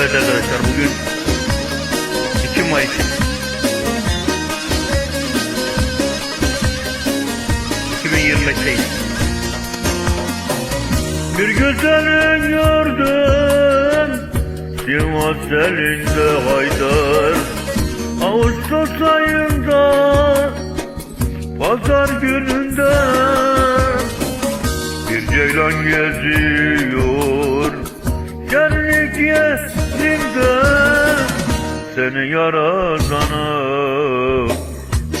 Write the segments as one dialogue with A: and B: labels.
A: Evet arkadaşlar bugün 2 Mayıs. ...2025'teyiz. Bir güzelin gördüm... ...Sivas elinde haydar... ...Ağustos ayında... ...Pazar gününde... ...bir ceylan geziyor... ...şenlik yerinde... ...seni yaradana...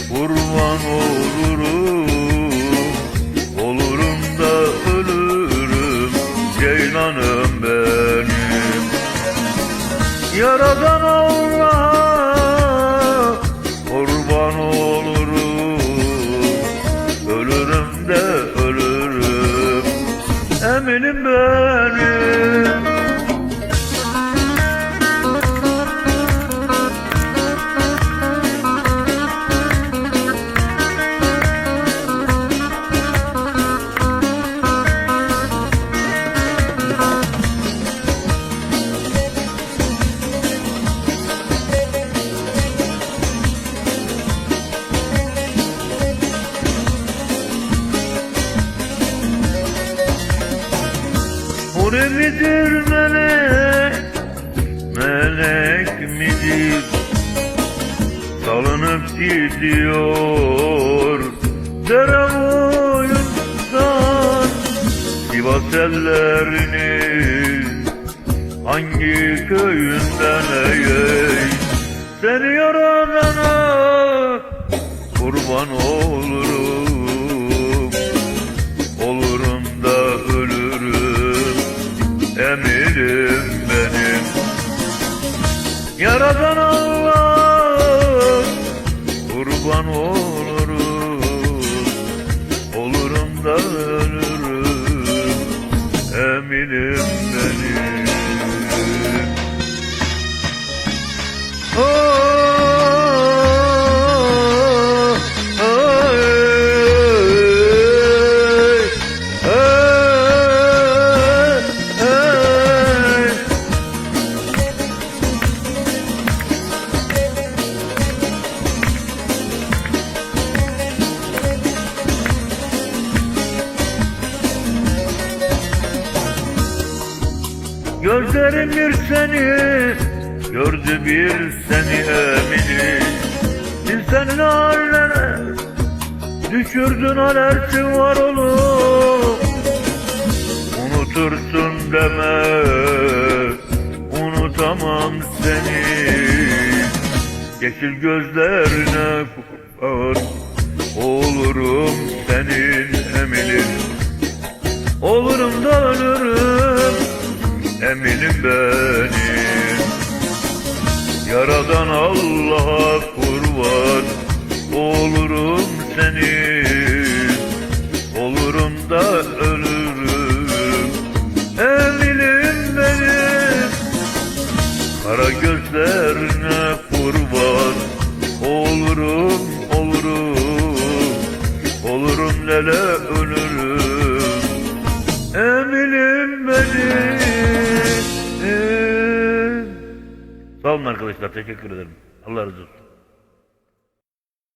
A: ...kurban olurum... Olurum da ölürüm Ceylanım benim. Yaradan Allah'a Kurban olurum. Ölürüm de ölürüm. Eminim benim Huri midir melek, melek midir? Salınıp gidiyor dere boyundan Sivas ellerinin hangi köyünden ey Allah kurban olurum. Olurum da ölürüm Gözlerim bir seni Gördü bir seni eminim Bir senin hallere Düşürdün alertin var olup Unutursun deme Unutamam seni. Yeşil gözlerine kurban Olurum senin eminim Olurum da ölürüm eminim benim. Yaradan Allah'a kurban olurum senin Olurum da ölürüm. Eminim benim. Kara gözlerine kurban olurum olurum. Olurum lele ölürüm olun arkadaşlar teşekkür ederim. Allah razı olsun